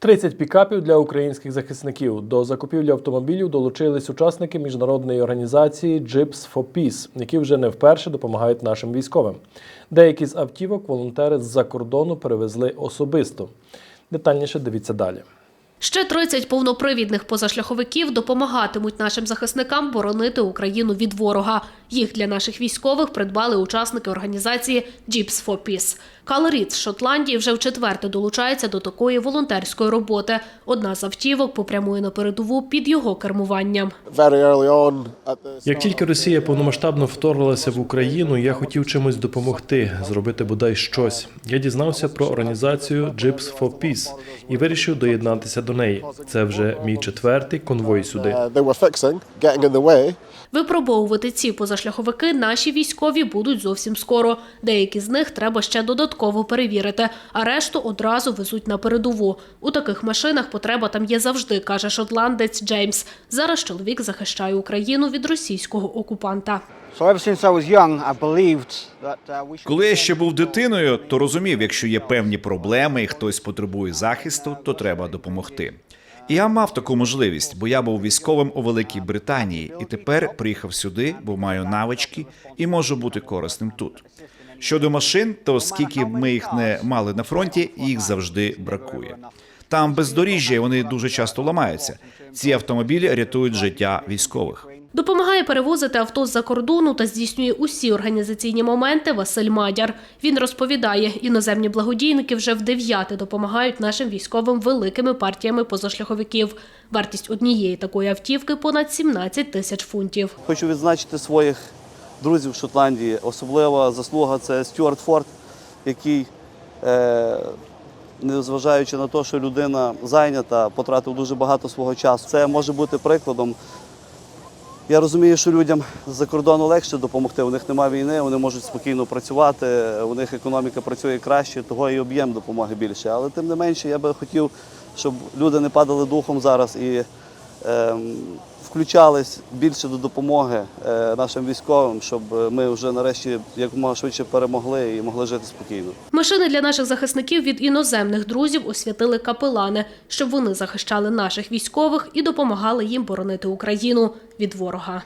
30 пікапів для українських захисників. До закупівлі автомобілів долучились учасники міжнародної організації Gyps for Peace, які вже не вперше допомагають нашим військовим. Деякі з автівок волонтери з-за кордону перевезли особисто. Детальніше дивіться далі. Ще 30 повнопривідних позашляховиків допомагатимуть нашим захисникам боронити Україну від ворога. Їх для наших військових придбали учасники організації Jeeps for Peace. Кал Рід з Шотландії вже вчетверте долучається до такої волонтерської роботи. Одна з автівок попрямує на передову під його кермуванням. Як тільки Росія повномасштабно вторглася в Україну, я хотів чимось допомогти, зробити бодай щось. Я дізнався про організацію Gyps for Peace і вирішив доєднатися до неї. Це вже мій четвертий конвой сюди. uh. Випробовувати ці позашляховики наші військові будуть зовсім скоро. Деякі з них треба ще додатково перевірити, а решту одразу везуть на передову. У таких машинах потреба там є завжди, каже шотландець Джеймс. Зараз чоловік захищає Україну від російського окупанта. Uh. Коли я ще був дитиною, то розумів, якщо є певні проблеми і хтось потребує захисту, то треба допомогти. Я мав таку можливість, бо я був військовим у Великій Британії і тепер приїхав сюди, бо маю навички і можу бути корисним тут. Щодо машин, то скільки б ми їх не мали на фронті, їх завжди бракує. Там бездоріжжя, і вони дуже часто ламаються. Ці автомобілі рятують життя військових. Допомагає перевозити авто з-за кордону та здійснює усі організаційні моменти Василь Мадяр. Він розповідає, іноземні благодійники вже в дев'яте допомагають нашим військовим великими партіями позашляховиків. Вартість однієї такої автівки понад 17 тисяч фунтів. Хочу відзначити своїх друзів в Шотландії. Особлива заслуга це Стюарт Форд, який, е, незважаючи на те, що людина зайнята, потратив дуже багато свого часу. Це може бути прикладом. Я розумію, що людям з-за кордону легше допомогти. У них немає війни, вони можуть спокійно працювати, у них економіка працює краще, того і об'єм допомоги більше. Але тим не менше, я би хотів, щоб люди не падали духом зараз і включались більше до допомоги е, нашим військовим, щоб ми вже нарешті якомога швидше перемогли і могли жити спокійно. Машини для наших захисників від іноземних друзів освятили капелани, щоб вони захищали наших військових і допомагали їм боронити Україну від ворога.